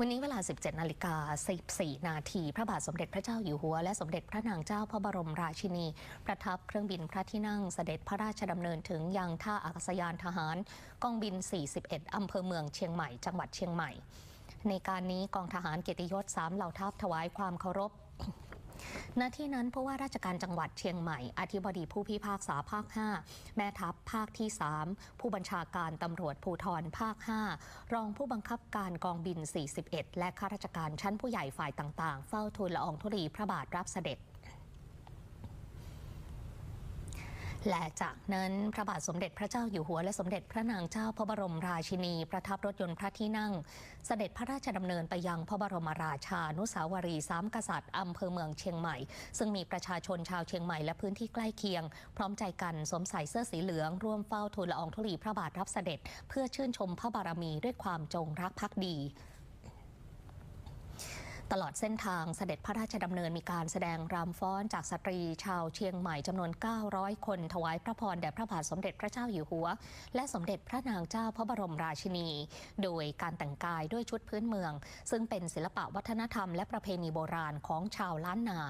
วันนี้เวลา 17 นาฬิกา 14 นาทีพระบาทสมเด็จพระเจ้าอยู่หัว และสมเด็จพระนางเจ้าพระบรมราชินี ประทับเครื่องบินพระที่นั่งเสด็จพระราชดำเนินถึงยังท่าอากาศยานทหารกองบิน 41 อำเภอเมืองเชียงใหม่ จังหวัดเชียงใหม่ ในการนี้กองทหารเกียรติยศสามเหล่าทัพถวายความเคารพ ณที่นั้นผู้ว่าราชการจังหวัดเชียงใหม่ อธิบดีผู้พิพากษาภาค 5 แม่ทัพภาคที่ 3 ผู้บัญชาการตำรวจภูธรภาค 5 รองผู้บังคับการกองบิน 41 และข้าราชการชั้นผู้ใหญ่ฝ่ายต่างๆ เฝ้าทูลละอองธุลีพระบาทรับเสด็จ และจากนั้นพระบาทสมเด็จพระเจ้าอยู่หัวและสมเด็จพระนางเจ้าพระบรมราชินี ประทับรถยนต์พระที่นั่ง เสด็จพระราชดำเนินไปยังพระบรมราชานุสาวรีสามกษัตริย์อำเภอเมืองเชียงใหม่ ซึ่งมีประชาชนชาวเชียงใหม่และพื้นที่ใกล้เคียง พร้อมใจกันสวมใส่เสื้อสีเหลือง ร่วมเฝ้าทูลละอองธุลีพระบาทรับเสด็จ เพื่อชื่นชมพระบารมีด้วยความจงรักภักดี ตลอดเส้นทางเสด็จพระราชดำเนินมีการแสดงรำฟ้อนจากสตรีชาวเชียงใหม่จำนวน 900 คน ถวายพระพรแด่พระบาทสมเด็จพระเจ้าอยู่หัว และสมเด็จพระนางเจ้าพระบรมราชินี โดยการแต่งกายด้วยชุดพื้นเมือง ซึ่งเป็นศิลปะวัฒนธรรมและประเพณีโบราณของชาวล้านนา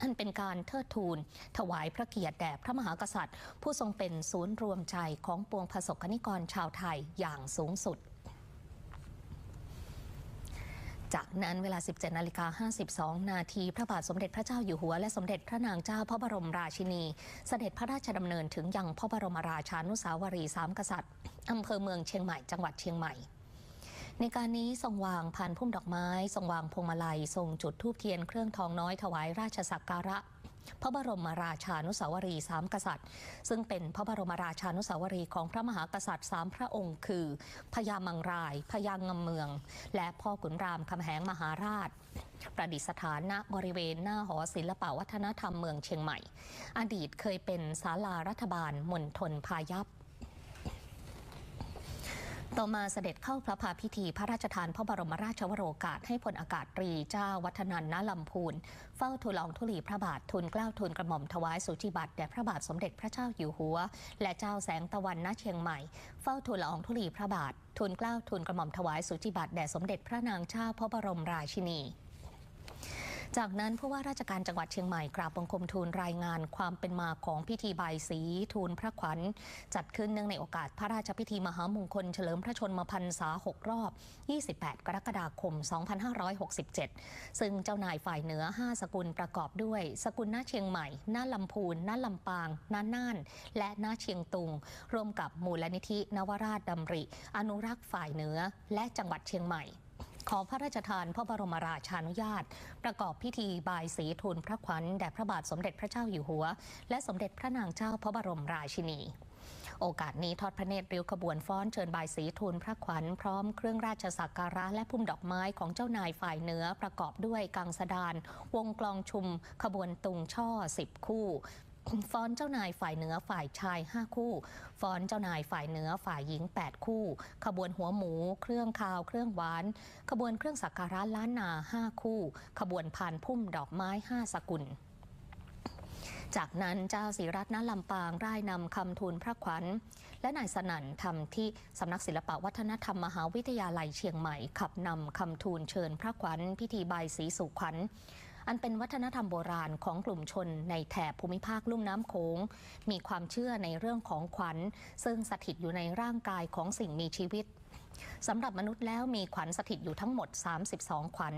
อันเป็นการเทิดทูน ถวายพระเกียรติแด่พระมหากษัตริย์ ผู้ทรงเป็นศูนย์รวมใจของปวงประสบกนิกรชาวไทยอย่างสูงสุด จากนั้นเวลา 17นาฬิกา52 นาที พระบาทสมเด็จพระเจ้าอยู่หัวและสมเด็จพระนางเจ้าพระบรมราชินี เสด็จพระราชดำเนินถึงยังพระบรมราชานุสาวรีสามกษัตริย์อำเภอเมืองเชียงใหม่จังหวัดเชียงใหม่ในการนี้ทรงวางพันพุ่มดอกไม้ ทรงวางพวงมาลัย ทรงจุดธูปเทียนเครื่องทองน้อยถวายราชสักการะ พระบรมราชานุสาวรีสามกษัตริย์ ซึ่งเป็นพระบรมราชานุสาวรีของพระมหากษัตริย์สามพระองค์คือพญามังรายพญางมเมือง และพ่อขุนรามคำแหงมหาราช ประดิษฐานณบริเวณหน้าหอศิลปวัฒนธรรมเมืองเชียงใหม่ อดีตเคยเป็นศาลารัฐบาลมณฑลพายัพ ต่อมาเสด็จเข้าพระพาพิธีพระราชทานพระบรมราชวโรกาสให้พลอากาศตรีเจ้าวัฒนันณลำพูนเฝ้าทูลองธุลีพระบาททูลเกล้าทูลกระหม่อมถวายสุจิบัติแด่พระบาทสมเด็จพระเจ้าอยู่หัว และเจ้าแสงตะวันณเชียงใหม่ เฝ้าทูลองธุลีพระบาททูลเกล้าทูลกระหม่อมถวายสุจิบัติแด่สมเด็จพระนางเจ้าพระบรมราชินี จากนั้นผู้ว่าราชการจังหวัดเชียงใหม่กราบบังคมทูลรายงานความเป็นมาของพิธีบายสีทูลพระขวัญ จัดขึ้นเนื่องในโอกาสพระราชพิธีมหามงคลเฉลิมพระชนมพรรษา 6 รอบ 28 กรกฎาคม 2567 ซึ่งเจ้านายฝ่ายเหนือ 5 สกุลประกอบด้วย สกุลหน้าเชียงใหม่หน้าลำพูนหน้าลำปางหน้าน่าน และหน้าเชียงตุง ร่วมกับมูลนิธินวราชดำริ อนุรักษ์ฝ่ายเหนือ และจังหวัดเชียงใหม่ ขอพระราชทานพระบรมราชานุญาต ประกอบพิธีบายสีทูลพระขวัญแด่พระบาทสมเด็จพระเจ้าอยู่หัว และสมเด็จพระนางเจ้าพระบรมราชินีโอกาสนี้ทอดพระเนตรริ้วขบวนฟ้อนเชิญบายสีทูลพระขวัญพร้อมเครื่องราชสักการะและพุ่มดอกไม้ของเจ้านายฝ่ายเหนือประกอบด้วยกังสดาน วงกลองชุม ขบวนตุงช่อสิบคู่ ฟ้อนเจ้านายฝ่ายเหนือฝ่ายชาย 5 คู่ ฟ้อนเจ้านายฝ่ายเหนือฝ่ายหญิง 8 คู่ ขบวนหัวหมู เครื่องคาว เครื่องหวาน ขบวนเครื่องสักการะล้านนา 5 คู่ ขบวนพานพุ่มดอกไม้ 5 สกุลจากนั้นเจ้าศรีรัตน์ณลำปางร่ายนำคำทูลพระขวัญ และนายสนั่นทำที่สำนักศิลปวัฒนธรรมมหาวิทยาลัยเชียงใหม่ ขับนำคำทูลเชิญพระขวัญ พิธีใบสีสู่ขวัญ อันเป็นวัฒนธรรมโบราณของกลุ่มชนในแถบภูมิภาคลุ่มน้ำโขง มีความเชื่อในเรื่องของขวัญ ซึ่งสถิตอยู่ในร่างกายของสิ่งมีชีวิตสำหรับมนุษย์แล้วมีขวัญสถิตอยู่ทั้งหมด 32 ขวัญ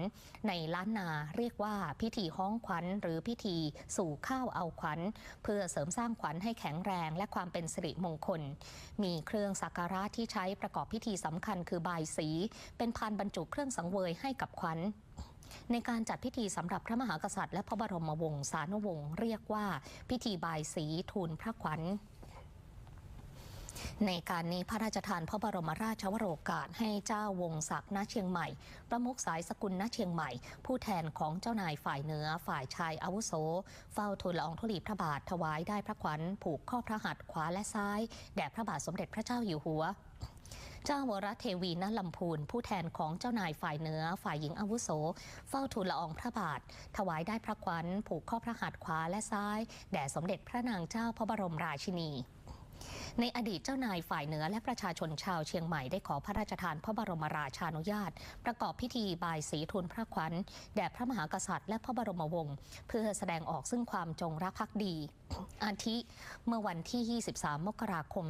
ในล้านนาเรียกว่าพิธีห้องขวัญหรือพิธีสู่ข้าวเอาขวัญ เพื่อเสริมสร้างขวัญให้แข็งแรงและความเป็นสิริมงคล มีเครื่องสักการะที่ใช้ประกอบพิธีสำคัญคือบายสี เป็นพานบรรจุเครื่องสังเวยให้กับขวัญ ในการจัดพิธีสำหรับพระมหากษัตริย์และพระบรมวงศานุวงศ์เรียกว่าพิธีบายสีทูลพระขวัญในการนี้พระราชทานพระบรมราชวโรกาสให้เจ้าวงศักดิ์ณเชียงใหม่ ประมุขสายสกุลณเชียงใหม่ ผู้แทนของเจ้านายฝ่ายเหนือฝ่ายชายอาวุโส เฝ้าทูลละอองธุลีพระบาทถวายได้พระขวัญผูกข้อพระหัตถ์ขวาและซ้าย แด่พระบาทสมเด็จพระเจ้าอยู่หัว เจ้าวรเทวีณลำพูนผู้แทนของเจ้านายฝ่ายเหนือฝ่ายหญิงอาวุโส เฝ้าทูลละอองพระบาท ถวายได้พระขวัญผูกข้อพระหัตถ์ขวาและซ้าย แด่สมเด็จพระนางเจ้าพระบรมราชินี ในอดีตเจ้านายฝ่ายเหนือและประชาชนชาวเชียงใหม่ได้ขอพระราชทานพระบรมราชานุญาต ประกอบพิธีบายสีทูลพระขวัญแด่พระมหากษัตริย์และพระบรมวงศ์เพื่อแสดงออกซึ่งความจงรักภักดี อาทิเมื่อวันที่ 23 มกราคม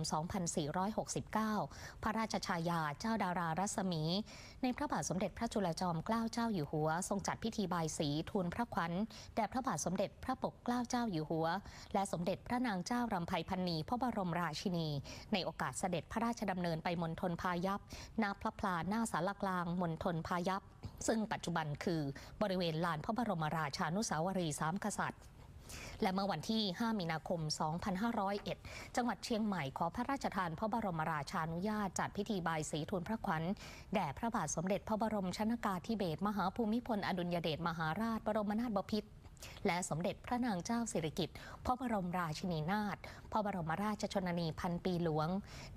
2469 พระราชชายาเจ้าดารารัศมี ในพระบาทสมเด็จพระจุลจอมเกล้าเจ้าอยู่หัว ทรงจัดพิธีบายสีทูลพระขวัญแด่พระบาทสมเด็จพระปกเกล้าเจ้าอยู่หัว และสมเด็จพระนางเจ้ารำไพพันนีพระบรมราชินในโอกาสเสด็จพระราชดำเนินไปมณฑลพายัพณพระพลาหน้าสารกลางมณฑลพายัพซึ่งปัจจุบันคือบริเวณลานพระบรมราชานุสาวรีย์สามกษัตริย์และเมื่อวันที่ 5 มีนาคม 2501 จังหวัดเชียงใหม่ขอพระราชทานพระบรมราชานุญาตจัดพิธีบายสีทูลพระขวัญแด่พระบาทสมเด็จพระบรมชนากาธิเบศรมหาภูมิพลอดุลยเดชมหาราชบรมนาถบพิตร และสมเด็จพระนางเจ้าสิริกิติ์พระบรมราชินีนาถพระบรมราชชนนีพันปีหลวง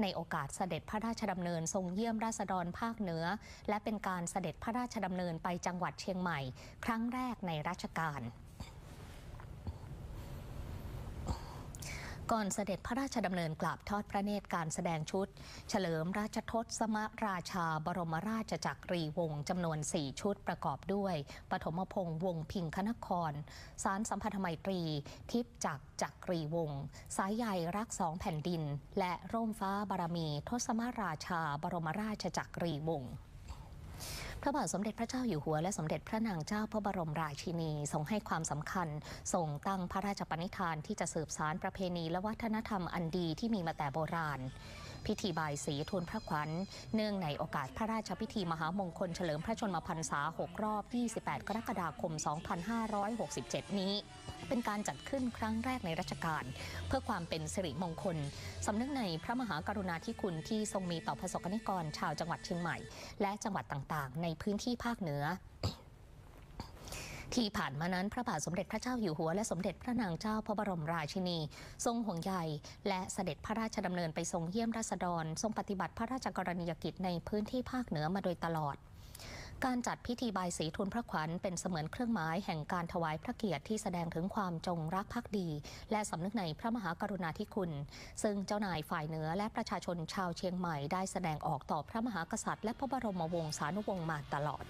ในโอกาสเสด็จพระราชดำเนินทรงเยี่ยมราษฎรภาคเหนือ และเป็นการเสด็จพระราชดำเนินไปจังหวัดเชียงใหม่ ครั้งแรกในรัชกาล ก่อนเสด็จพระราชดำเนินกราบทอดพระเนตรการแสดงชุด เฉลิมราชทศมราชาบรมราชจักรีวงศ์จำนวน 4 ชุดประกอบด้วย ปฐมพงษ์วงพิงคนคร สารสัมพันธไมตรี ทิพย์จักรจักรีวงศ์สายใยรักสองแผ่นดิน และร่มฟ้าบารมี ทศมราชาบรมราชจักรีวงศ์ พระบาทสมเด็จพระเจ้าอยู่หัวและสมเด็จพระนางเจ้าพระบรมราชินีทรงให้ความสำคัญทรงตั้งพระราชปณิธานที่จะสืบสานประเพณีและวัฒนธรรมอันดีที่มีมาแต่โบราณ พิธีบายสีทูลพระขวัญ เนื่องในโอกาสพระราชพิธีมหามงคลเฉลิมพระชนมพรรษา 6 รอบ 28 กรกฎาคม 2567 นี้ เป็นการจัดขึ้นครั้งแรกในรัชกาลเพื่อความเป็นสิริมงคล สำนึกในพระมหากรุณาธิคุณที่ทรงมีต่อประสบกนิกรชาวจังหวัดเชียงใหม่ และจังหวัดต่างๆ ในพื้นที่ภาคเหนือ ที่ผ่านมานั้นพระบาทสมเด็จพระเจ้าอยู่หัวและสมเด็จพระนางเจ้าพระบรมราชินี ทรงห่วงใยและเสด็จพระราชดำเนินไปทรงเยี่ยมราษฎร ทรงปฏิบัติพระราชกรณียกิจในพื้นที่ภาคเหนือมาโดยตลอดการจัดพิธีบายสีทูลพระขวัญเป็นเสมือนเครื่องหมายแห่งการถวายพระเกียรติที่แสดงถึงความจงรักภักดี และสำนึกในพระมหากรุณาธิคุณ ซึ่งเจ้านายฝ่ายเหนือและประชาชนชาวเชียงใหม่ได้แสดงออกต่อพระมหากษัตริย์และพระบรมวงศานุวงศ์มาตลอด